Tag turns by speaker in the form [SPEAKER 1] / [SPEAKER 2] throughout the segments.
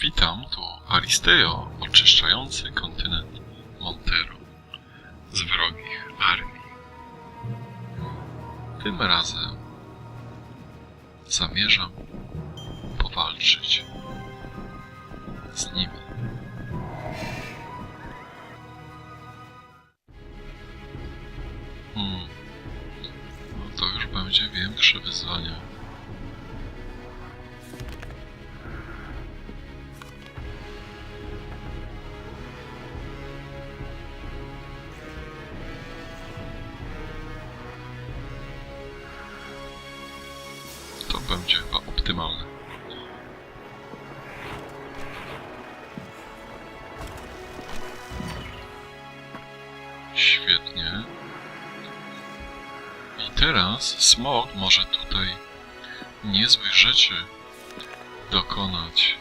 [SPEAKER 1] Witam, tu Aristeo, oczyszczający kontynent Montero z wrogich armii. Tym razem zamierzam powalczyć będzie chyba optymalne. Świetnie. I teraz smog może tutaj niezłych rzeczy dokonać.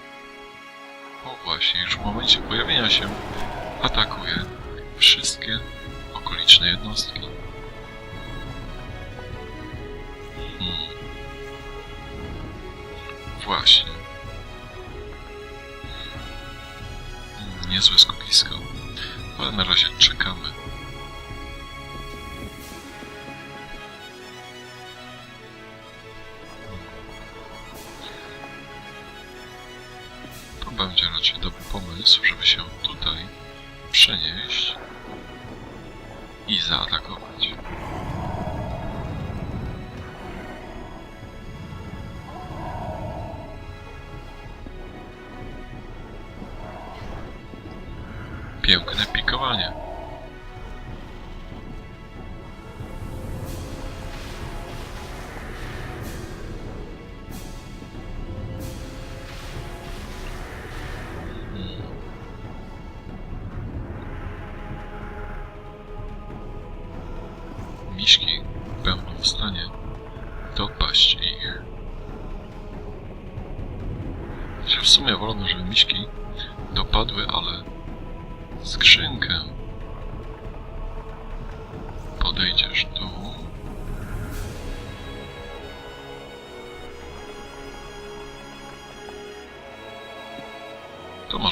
[SPEAKER 1] O właśnie, już w momencie pojawienia się atakuje wszystkie okoliczne jednostki. Właśnie. Niezłe skupisko. Ale na razie czekamy. To będzie raczej dobry pomysł, żeby się tutaj przenieść i zaatakować. Piękne pikowanie.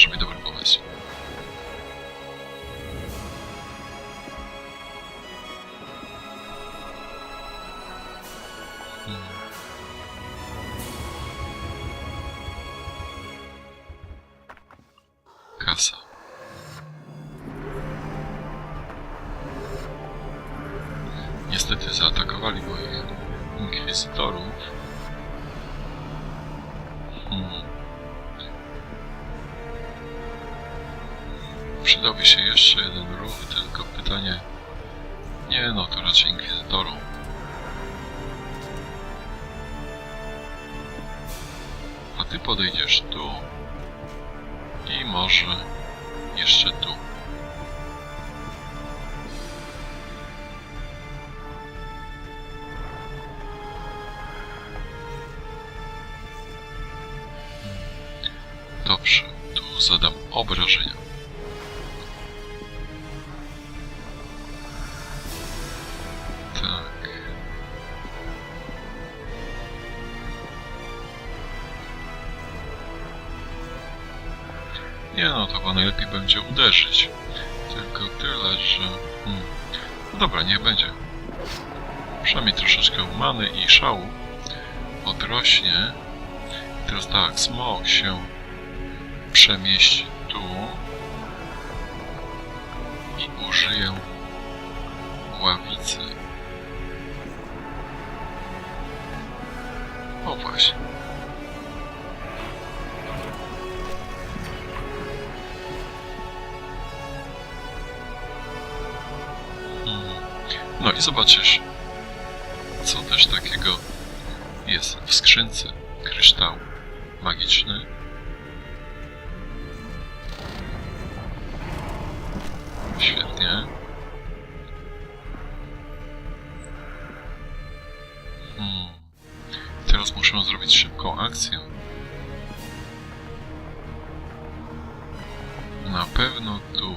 [SPEAKER 1] Może być dobry pomysł. Niestety zaatakowali moich inkwizytorów. Przydałby się jeszcze jeden ruch, tylko pytanie... Nie no, to raczej inkwizytorom. A ty podejdziesz tu. I może jeszcze tu. Dobrze, tu zadam obrażenia. Nie no, to chyba najlepiej będzie uderzyć. Tylko tyle, że... Hmm. No dobra, niech będzie. Przynajmniej troszeczkę many i szału odrośnie. Teraz tak, smog się przemieści tu i użyję ławicy. O właśnie. No i zobaczysz, co też takiego jest w skrzynce. Kryształ magiczny. Świetnie. Hmm. Teraz muszę zrobić szybką akcję. Na pewno tu.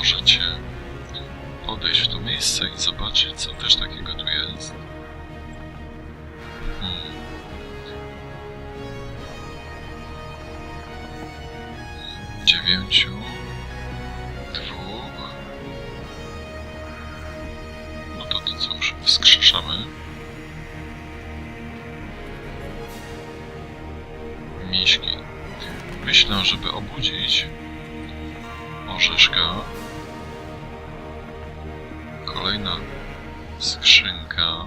[SPEAKER 1] Możecie podejść w to miejsce i zobaczyć, co też takiego tu jest. Hmm. Dziewięciu, dwóch. No to to cóż, wskrzeszamy. Miśki. Myślę, żeby obudzić orzeszka. Kolejna skrzynka.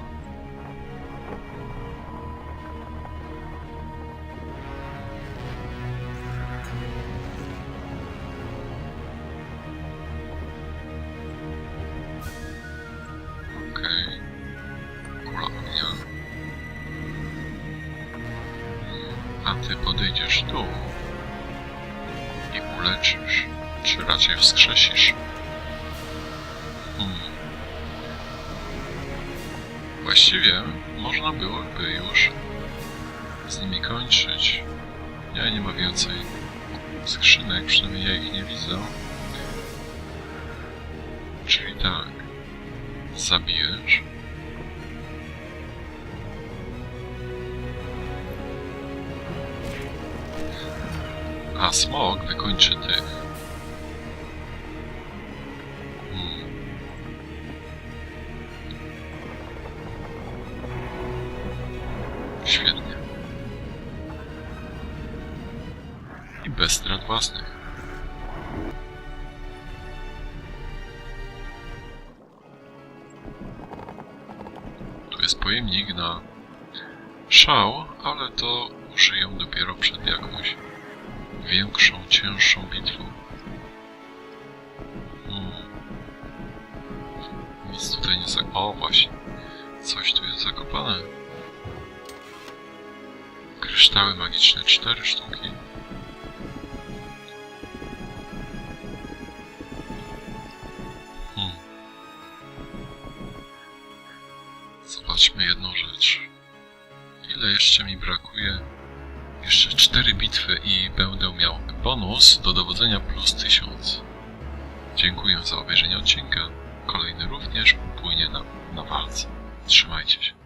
[SPEAKER 1] A ty podejdziesz tu i uleczysz, czy raczej wskrzesisz? Właściwie można byłoby już z nimi kończyć. Ja nie ma więcej skrzynek, przynajmniej ja ich nie widzę. Czyli tak, zabijesz. A smog wykończy tych. I bez strat własnych. Tu jest pojemnik na szał, ale to użyję dopiero przed jakąś większą, cięższą bitwą. Hmm. Nic tutaj nie zak... O, właśnie. Coś tu jest zakopane. Kryształy magiczne, cztery sztuki. Jedną rzecz. Ile jeszcze mi brakuje? Jeszcze cztery bitwy i będę miał bonus do dowodzenia plus 1000. Dziękuję za obejrzenie odcinka. Kolejny również płynie na, na walce. Trzymajcie się.